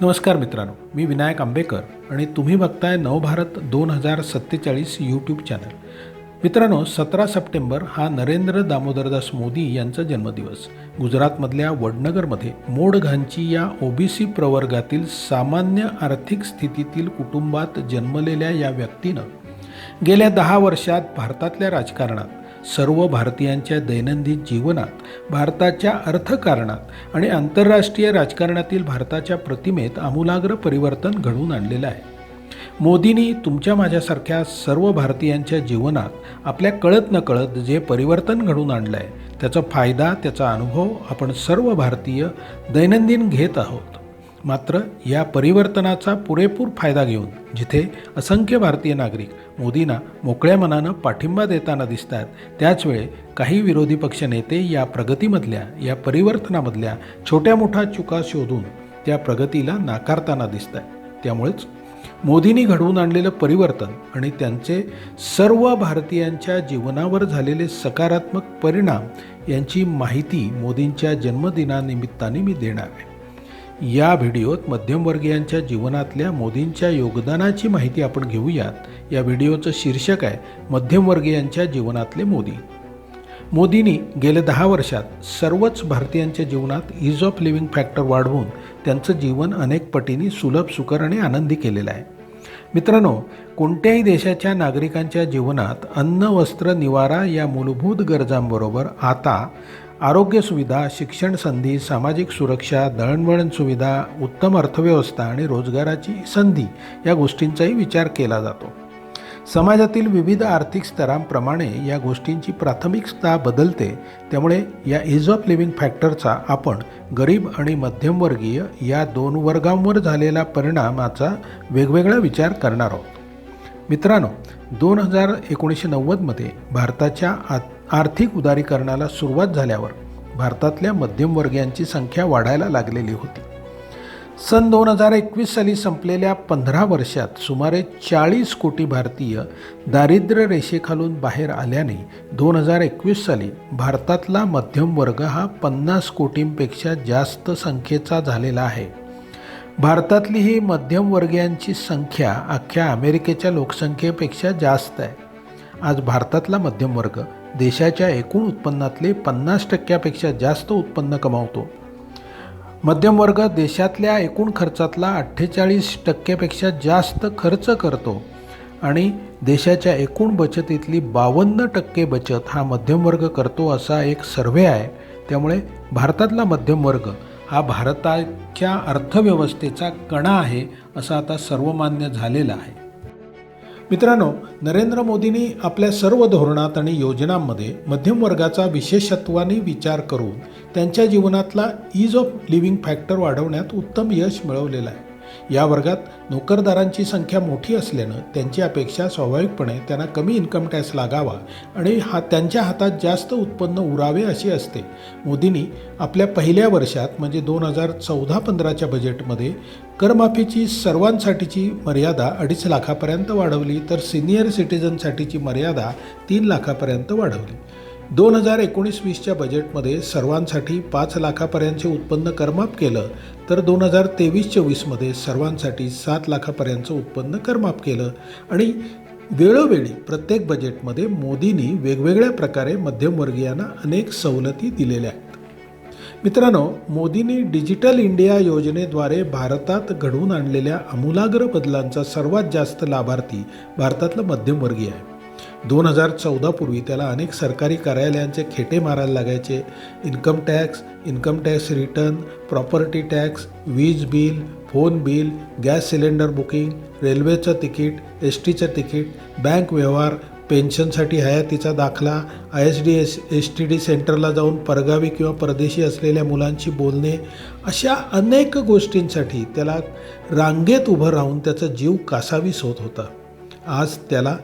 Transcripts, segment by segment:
नमस्कार मित्रांनो मी विनायक आंबेकर आणि तुम्ही बघताय नवभारत दोन हजार सत्तेचाळीस यूट्यूब चॅनल मित्रांनो सतरा सप्टेंबर हा नरेंद्र दामोदरदास मोदी यांचा जन्मदिवस. गुजरातमधल्या वडनगरमध्ये मोडघांची या ओबीसी प्रवर्गातील सामान्य आर्थिक स्थितीतील कुटुंबात जन्मलेल्या या व्यक्तीनं गेल्या दहा वर्षात भारतातल्या राजकारणात सर्व भारतीयांच्या दैनंदिन जीवनात भारताच्या अर्थकारणात आणि आंतरराष्ट्रीय राजकारणातील भारताच्या प्रतिमेत आमूलाग्र परिवर्तन घडवून आणलेलं आहे. मोदींनी तुमच्या माझ्यासारख्या सर्व भारतीयांच्या जीवनात आपल्या कळत नकळत जे परिवर्तन घडवून आणलं आहे त्याचा फायदा त्याचा अनुभव आपण सर्व भारतीय दैनंदिन घेत आहोत. मात्र या परिवर्तनाचा पुरेपूर फायदा घेऊन जिथे असंख्य भारतीय नागरिक मोदींना मोकळ्या मनानं पाठिंबा देताना दिसतात त्याचवेळे काही विरोधी पक्ष नेते या प्रगतीमधल्या या परिवर्तनामधल्या छोट्या मोठ्या चुका शोधून त्या प्रगतीला नाकारताना दिसत आहेत त्यामुळेच मोदींनी घडवून आणलेलं परिवर्तन आणि त्यांचे सर्व भारतीयांच्या जीवनावर झालेले सकारात्मक परिणाम यांची माहिती मोदींच्या जन्मदिनानिमित्ताने मी देणार आहे. या व्हिडिओत मध्यमवर्गीयांच्या जीवनातल्या मोदींच्या योगदानाची माहिती आपण घेऊयात. या व्हिडिओचं शीर्षक आहे मध्यमवर्गीयांच्या जीवनातले मोदी. मोदींनी गेल्या दहा वर्षात सर्वच भारतीयांच्या जीवनात इज ऑफ लिव्हिंग फॅक्टर वाढवून त्यांचं जीवन अनेक पटींनी सुलभ सुकर आणि आनंदी केलेलं आहे. मित्रांनो कोणत्याही देशाच्या नागरिकांच्या जीवनात अन्न वस्त्र निवारा या मूलभूत गरजांबरोबर आता आरोग्य सुविधा शिक्षण संधी सामाजिक सुरक्षा दळणवळण सुविधा उत्तम अर्थव्यवस्था आणि रोजगाराची संधी या गोष्टींचाही विचार केला जातो. समाजातील विविध आर्थिक स्तरांप्रमाणे या गोष्टींची प्राथमिकता बदलते त्यामुळे या इज ऑफ लिव्हिंग फॅक्टरचा आपण गरीब आणि मध्यमवर्गीय या दोन वर्गांवर झालेला परिणामाचा वेगवेगळा विचार करणार आहोत. मित्रांनो दोन हजार एकोणीसशे नव्वदमध्ये भारताच्या आ आर्थिक उदारीकरणाला सुरुवात झाल्यावर भारतातल्या मध्यमवर्गीयांची संख्या वाढायला लागलेली होती. सन दोन हजार एकवीस साली संपलेल्या पंधरा वर्षात सुमारे चाळीस कोटी भारतीय दारिद्र्य रेषेखालून बाहेर आल्याने दोन हजार एकवीस साली भारतातला मध्यम वर्ग हा पन्नास कोटींपेक्षा जास्त संख्येचा झालेला आहे. भारतातली ही मध्यमवर्गीयांची संख्या अख्ख्या अमेरिकेच्या लोकसंख्येपेक्षा जास्त आहे. आज भारतातला मध्यमवर्ग देशाच्या एकूण उत्पन्नातले पन्नास टक्क्यापेक्षा जास्त उत्पन्न कमावतो. मध्यमवर्ग देशातल्या एकूण खर्चातला अठ्ठेचाळीस टक्क्यापेक्षा जास्त खर्च करतो आणि देशाच्या एकूण बचतीतली बावन्न टक्के बचत हा मध्यमवर्ग करतो असा एक सर्व्हे आहे. त्यामुळे भारतातला मध्यमवर्ग हा भारताच्या अर्थव्यवस्थेचा कणा आहे असं आता सर्वमान्य झालेलं आहे. मित्रांनो नरेंद्र मोदींनी आपल्या सर्व धोरणात आणि योजनांमध्ये मध्यम वर्गाचा विशेषत्वाने विचार करून त्यांच्या जीवनातला ईज ऑफ लिव्हिंग फॅक्टर वाढवण्यात उत्तम यश मिळवलेलं आहे. या वर्गात नोकरदारांची संख्या मोठी असल्यानं त्यांची अपेक्षा स्वाभाविकपणे त्यांना कमी इन्कम टॅक्स लागावा आणि हा त्यांच्या हातात जास्त उत्पन्न उरावे अशी असते. मोदींनी आपल्या पहिल्या वर्षात म्हणजे दोन हजार चौदा पंधराच्या बजेटमध्ये करमाफीची सर्वांसाठीची मर्यादा अडीच लाखापर्यंत वाढवली तर सिनियर सिटीजनसाठीची मर्यादा तीन लाखापर्यंत वाढवली. दोन हजार एकोणीस वीसच्या बजेटमध्ये सर्वांसाठी पाच लाखापर्यंतचे उत्पन्न करमाफ केलं तर दोन हजार तेवीस चोवीसमध्ये सर्वांसाठी सात लाखापर्यंतचं उत्पन्न करमाफ केलं आणि वेळोवेळी प्रत्येक बजेटमध्ये मोदींनी वेगवेगळ्या प्रकारे मध्यमवर्गीयांना अनेक सवलती दिलेल्या आहेत. मित्रांनो मोदींनी डिजिटल इंडिया योजनेद्वारे भारतात घडवून आणलेल्या आमूलाग्र बदलांचा सर्वात जास्त लाभार्थी भारतातलं मध्यमवर्गीय आहे. दोन हजार चौदापूर्वी त्याला अनेक सरकारी कार्यालयांचे खेटे मारायला लागायचे. Income tax income tax return property tax वीज bill phone bill gas cylinder booking रेल्वेचं तिकीट एस टीचं तिकीट बँक व्यवहार पेन्शनसाठी हयातीचा दाखला I S D S S T D सेंटरला जाऊन परगावी किंवा परदेशी असलेल्या मुलांशी बोलणे अशा अनेक गोष्टींसाठी त्याला रांगेत उभं राहून त्याचा जीव कासावीस होत होता. आज त्याला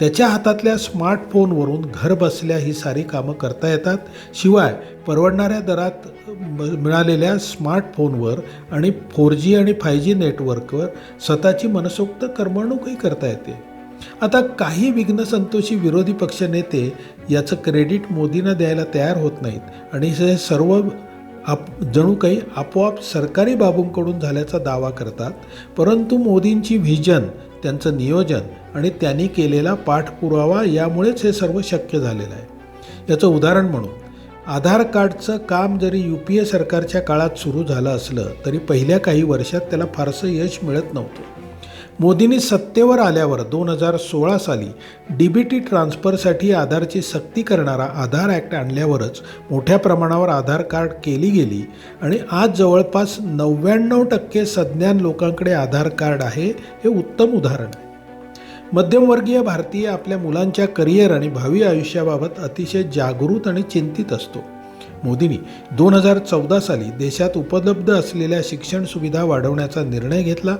त्याच्या हातातल्या स्मार्टफोनवरून घर बसल्या ही सारी कामं करता येतात. शिवाय परवडणाऱ्या दरात मिळालेल्या स्मार्टफोनवर आणि फोर जी आणि फाय जी नेटवर्कवर स्वतःची मनसोक्त करमणूकही करता येते. आता काही विघ्नसंतोषी विरोधी पक्ष नेते याचं क्रेडिट मोदींना द्यायला तयार होत नाहीत आणि हे सर्व आप जणू काही आपोआप सरकारी बाबूंकडून झाल्याचा दावा करतात. परंतु मोदींची व्हिजन त्यांचं नियोजन आणि त्यांनी केलेला पाठपुरावा यामुळेच हे सर्व शक्य झालेलं आहे. याचं उदाहरण म्हणून आधार कार्डचं काम जरी यू पी ए सरकारच्या काळात सुरू झालं असलं तरी पहिल्या काही वर्षात त्याला फारसं यश मिळत नव्हतं. मोदींनी सत्तेवर आल्यावर दोन हजार सोळा साली डी बी टी ट्रान्सफरसाठी आधारची सक्ती करणारा आधार ॲक्ट आणल्यावरच मोठ्या प्रमाणावर आधार कार्ड केली गेली आणि आज जवळपास नव्याण्णव टक्के सज्ञान लोकांकडे आधार कार्ड आहे हे उत्तम उदाहरण आहे. मध्यमवर्गीय भारतीय आपल्या मुलांच्या करिअर आणि भावी आयुष्याबाबत अतिशय जागृत आणि चिंतित असतो. मोदींनी दोन हजार चौदा साली देशात उपलब्ध असलेल्या शिक्षण सुविधा वाढवण्याचा निर्णय घेतला.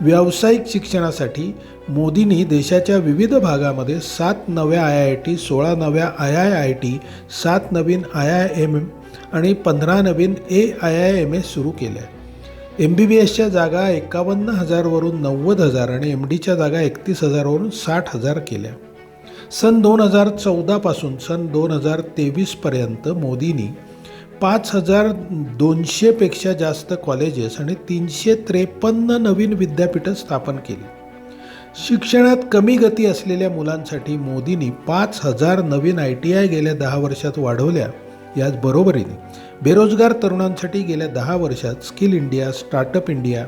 व्यावसायिक शिक्षणासाठी मोदींनी देशाच्या विविध भागामध्ये सात नव्या आय आय टी सोळा नव्या आय आय आय टी सात नवीन आय आय एम एम आणि पंधरा नवीन A I I M S सुरू केल्या. एम बी बी एसच्या जागा एकावन्न हजारवरून नव्वद हजार आणि एम डीच्या जागा एकतीस हजारवरून साठ हजार केल्या. सन दोन हजार चौदापासून सन दोन हजार तेवीसपर्यंत मोदींनी पाच हजार दोनशेपेक्षा जास्त कॉलेजेस आणि तीनशे त्रेपन्न नवीन विद्यापीठं स्थापन केली. शिक्षणात कमी गती असलेल्या मुलांसाठी मोदींनी पाच हजार नवीन आय टी आय गेल्या दहा वर्षात वाढवल्या. याच बरोबरीने बेरोजगार तरुणांसाठी गेल्या दहा वर्षात स्किल इंडिया स्टार्टअप इंडिया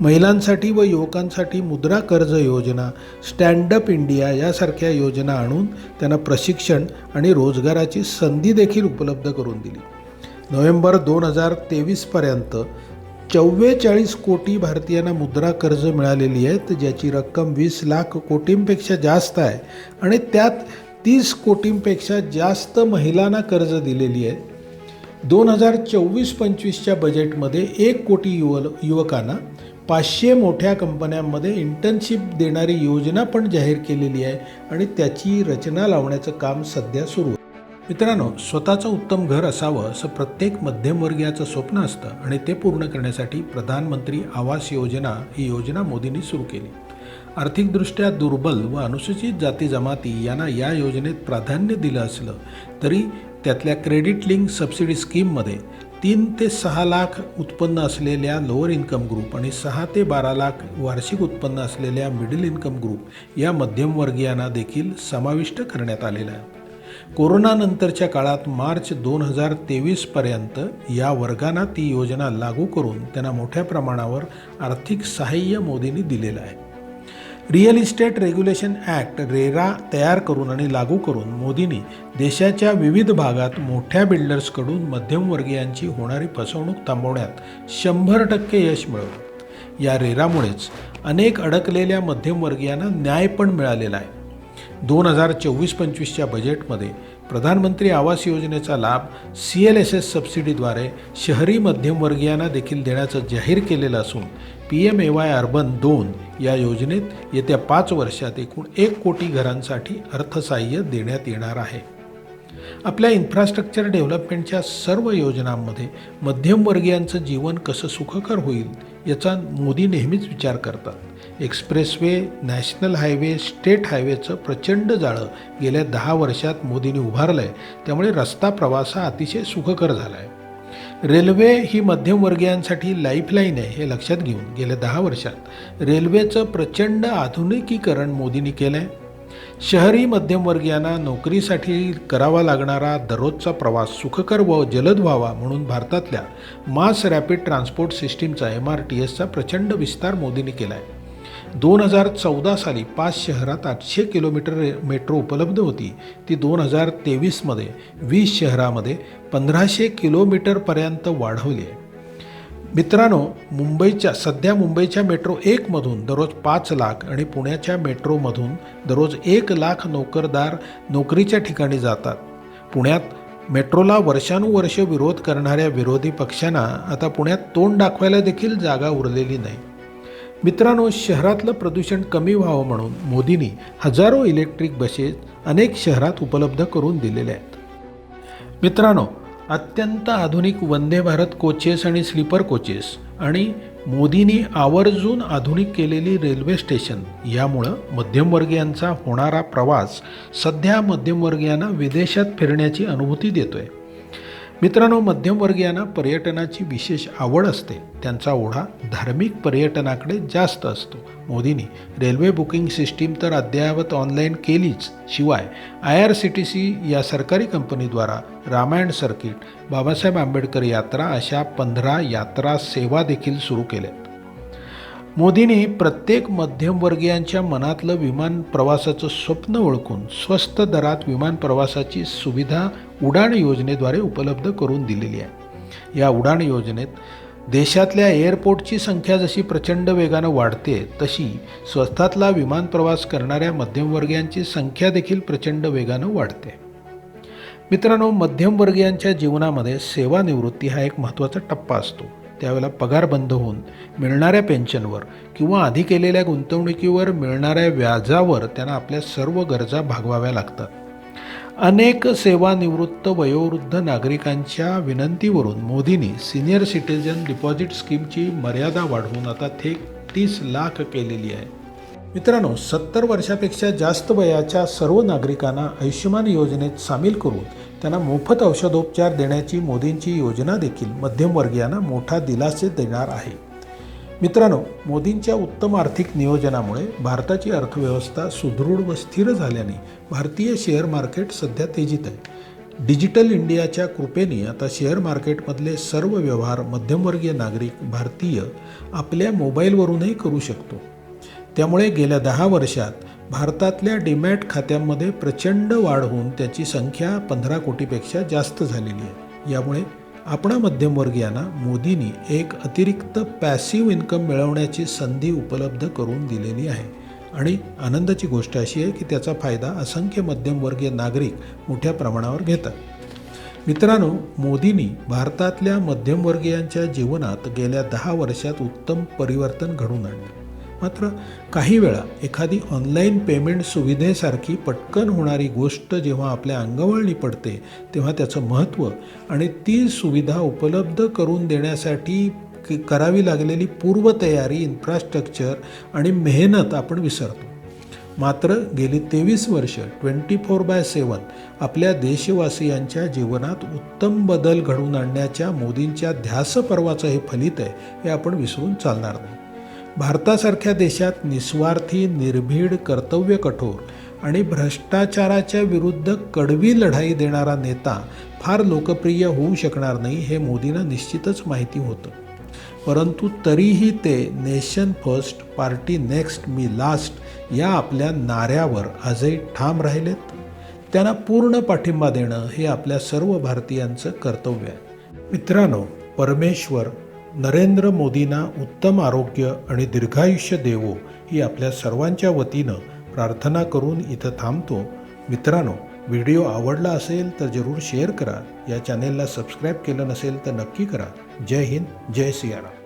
महिलांसाठी व युवकांसाठी मुद्रा कर्ज योजना स्टँडअप इंडिया यासारख्या योजना आणून त्यांना प्रशिक्षण आणि रोजगाराची संधी देखील उपलब्ध करून दिली. नोव्हेंबर दोन हजार तेवीसपर्यंत चव्वेचाळीस कोटी भारतीयांना मुद्रा कर्ज मिळालेली आहेत ज्याची रक्कम वीस लाख कोटींपेक्षा जास्त आहे आणि त्यात तीस कोटींपेक्षा जास्त महिलांना कर्ज दिलेली आहे. दोन हजार चोवीस पंचवीसच्या बजेटमध्ये एक कोटी युव युवकांना पाचशे मोठ्या कंपन्यांमध्ये इंटर्नशिप देणारी योजना पण जाहीर केलेली आहे आणि त्याची रचना लावण्याचं काम सध्या सुरू आहे. मित्रांनो स्वतःचं उत्तम घर असावं असं प्रत्येक मध्यमवर्गीयाचं स्वप्न असतं आणि ते पूर्ण करण्यासाठी प्रधानमंत्री आवास योजना ही योजना मोदींनी सुरू केली. आर्थिकदृष्ट्या दुर्बल व अनुसूचित जाती जमाती यांना या योजनेत प्राधान्य दिलं असलं तरी त्यातल्या क्रेडिट लिंक सबसिडी स्कीममध्ये तीन ते सहा लाख उत्पन्न असलेल्या लोअर इन्कम ग्रुप आणि सहा ते बारा लाख वार्षिक उत्पन्न असलेल्या मिडल इन्कम ग्रुप या मध्यमवर्गीयांना देखील समाविष्ट करण्यात आलेलं आहे. कोरोनानंतरच्या काळात मार्च दोन हजार तेवीसपर्यंत या वर्गांना ती योजना लागू करून त्यांना मोठ्या प्रमाणावर आर्थिक सहाय्य मोदींनी दिलेलं आहे. Real estate regulation act RERA तयार करून आणि लागू करून मोदींनी देशाच्या विविध भागात मोठ्या बिल्डर्सकडून मध्यमवर्गीयांची होणारी फसवणूक थांबवण्यात शंभर टक्के यश मिळवलं. या रेरामुळेच अनेक अडकलेल्या मध्यमवर्गीयांना न्याय पण मिळालेला आहे. दोन हजार चोवीस पंचवीसच्या बजेटमध्ये प्रधानमंत्री आवास योजनेचा लाभ सी एल एस एस सबसिडीद्वारे शहरी मध्यमवर्गीयांना देखील देण्याचं जाहीर केलेलं असून P M A Y urban दोन या योजनेत येत्या पाच वर्षात एकूण एक कोटी घरांसाठी अर्थसहाय्य देण्यात येणार आहे. आपल्या इन्फ्रास्ट्रक्चर डेव्हलपमेंटच्या सर्व योजनांमध्ये मध्यमवर्गीयांचं जीवन कसं सुखकर होईल याचा मोदी नेहमीच विचार करतात. एक्सप्रेसवे नॅशनल हायवे स्टेट हायवेचं प्रचंड जाळं गेल्या दहा वर्षात मोदींनी उभारलं आहे त्यामुळे रस्ता प्रवास हा अतिशय सुखकर झाला आहे रेल्वे ही मध्यमवर्गीयांसाठी लाईफलाईन आहे हे लक्षात घेऊन गेल्या दहा वर्षात रेल्वेचं प्रचंड आधुनिकीकरण मोदींनी केलं आहे शहरी मध्यमवर्गीयांना नोकरीसाठी करावा लागणारा दररोजचा प्रवास सुखकर व जलद व्हावा म्हणून भारतातल्या मास रॅपिड ट्रान्सपोर्ट सिस्टीमचा एम आर टी एसचा प्रचंड विस्तार मोदींनी केला आहे दोन हजार चौदा साली पाच शहरात आठशे किलोमीटर मेट्रो उपलब्ध होती. ती दोन हजार तेवीसमध्ये वीस शहरामध्ये पंधराशे किलोमीटरपर्यंत वाढवली आहे. मित्रांनो मुंबईच्या सध्या मुंबईच्या मेट्रो एकमधून दररोज पाच लाख आणि पुण्याच्या मेट्रोमधून दररोज एक लाख नोकरदार नोकरीच्या ठिकाणी जातात. पुण्यात मेट्रोला वर्षानुवर्ष विरोध करणाऱ्या विरोधी पक्षांना आता पुण्यात तोंड दाखवायला देखील जागा उरलेली नाही. मित्रांनो शहरातलं प्रदूषण कमी व्हावं म्हणून मोदींनी हजारो इलेक्ट्रिक बसेस अनेक शहरात उपलब्ध करून दिलेल्या आहेत. मित्रांनो अत्यंत आधुनिक वंदे भारत कोचेस आणि स्लीपर कोचेस आणि मोदींनी आवर्जून आधुनिक केलेली रेल्वे स्टेशन यामुळं मध्यमवर्गीयांचा होणारा प्रवास सध्या मध्यमवर्गीयांना विदेशात फिरण्याची अनुभूती देतोय. मित्रांनो मध्यमवर्गीयांना पर्यटनाची विशेष आवड असते. त्यांचा ओढा धार्मिक पर्यटनाकडे जास्त असतो. मोदींनी रेल्वे बुकिंग सिस्टीम तर अद्ययावत ऑनलाईन केलीच. शिवाय I R C T C या सरकारी कंपनीद्वारा रामायण सर्किट बाबासाहेब आंबेडकर यात्रा अशा पंधरा यात्रा सेवा देखील सुरू केल्या मोदींनी प्रत्येक मध्यमवर्गीयांच्या मनातलं विमान प्रवासाचं स्वप्न ओळखून स्वस्त दरात विमान प्रवासाची सुविधा उडाण योजनेद्वारे उपलब्ध करून दिलेली आहे. या उडाण योजनेत देशातल्या एअरपोर्टची संख्या जशी प्रचंड वेगानं वाढते तशी स्वस्तातला विमान प्रवास करणाऱ्या मध्यमवर्गीयांची संख्या देखील प्रचंड वेगानं वाढते. मित्रांनो मध्यमवर्गीयांच्या जीवनामध्ये सेवानिवृत्ती हा एक महत्त्वाचा टप्पा असतो. त्यावेळेला पगार बंद होऊन मिळणाऱ्या पेन्शनवर किंवा आधी केलेल्या गुंतवणुकीवर मिळणाऱ्या व्याजावर त्यांना आपल्या सर्व गरजा भागवाव्या लागतात. अनेक सेवानिवृत्त वयोवृद्ध नागरिकांच्या विनंतीवरून मोदींनी सिनियर सिटीजन डिपॉझिट स्कीमची मर्यादा वाढवून आता थेट तीस लाख केलेली आहे. मित्रांनो सत्तर वर्षापेक्षा जास्त वयाच्या सर्व नागरिकांना आयुष्यमान योजनेत सामील करून त्यांना मोफत औषधोपचार देण्याची मोदींची योजना देखील मध्यमवर्गीयांना मोठा दिलासे देणार आहे. मित्रांनो मोदींच्या उत्तम आर्थिक नियोजनामुळे भारताची अर्थव्यवस्था सुदृढ व स्थिर झाल्याने भारतीय शेअर मार्केट सध्या तेजीत आहे. डिजिटल इंडियाच्या कृपेने आता शेअर मार्केटमधले सर्व व्यवहार मध्यमवर्गीय नागरिक भारतीय आपल्या मोबाईलवरूनही करू शकतो. त्यामुळे गेल्या दहा वर्षात भारतातल्या डीमॅट खात्यांमध्ये प्रचंड वाढ होऊन त्याची संख्या पंधरा कोटीपेक्षा जास्त झालेली आहे. यामुळे आपणा मध्यमवर्गीयांना मोदींनी एक अतिरिक्त पॅसिव्ह इन्कम मिळवण्याची संधी उपलब्ध करून दिलेली आहे. आणि आनंदाची गोष्ट अशी आहे की त्याचा फायदा असंख्य मध्यमवर्गीय नागरिक मोठ्या प्रमाणावर घेतात. मित्रांनो मोदींनी भारतातल्या मध्यमवर्गीयांच्या जीवनात गेल्या दहा वर्षात उत्तम परिवर्तन घडून आणले. मात्र काही वेळा एखादी ऑनलाईन पेमेंट सुविधेसारखी पटकन होणारी गोष्ट जेव्हा आपल्या अंगवळणी पडते तेव्हा त्याचं महत्त्व आणि ती सुविधा उपलब्ध करून देण्यासाठी करावी लागलेली पूर्वतयारी इन्फ्रास्ट्रक्चर आणि मेहनत आपण विसरतो. मात्र गेली तेवीस वर्ष ट्वेंटी फोर बाय सेवन आपल्या देशवासियांच्या जीवनात उत्तम बदल घडवून आणण्याच्या मोदींच्या ध्यास पर्वाचं हे फलित आहे हे आपण विसरून चालणार नाही. भारतासारख्या देशात निस्वार्थी निर्भीड कर्तव्य कठोर आणि भ्रष्टाचाराच्या विरुद्ध कडवी लढाई देणारा नेता फार लोकप्रिय होऊ शकणार नाही हे मोदींना निश्चितच माहिती होतं. परंतु तरीही ते nation first party next me last या आपल्या नाऱ्यावर आजही ठाम राहिलेत. त्यांना पूर्ण पाठिंबा देणं हे आपल्या सर्व भारतीयांचं कर्तव्य आहे. मित्रांनो परमेश्वर नरेंद्र मोदींना उत्तम आरोग्य आणि दीर्घायुष्य देवो ही आपल्या सर्वांच्या वतीनं प्रार्थना करून इथं थांबतो. मित्रांनो व्हिडिओ आवडला असेल तर जरूर शेअर करा. या चॅनेलला सबस्क्राईब केलं नसेल तर नक्की करा. जय हिंद जय सियाराम.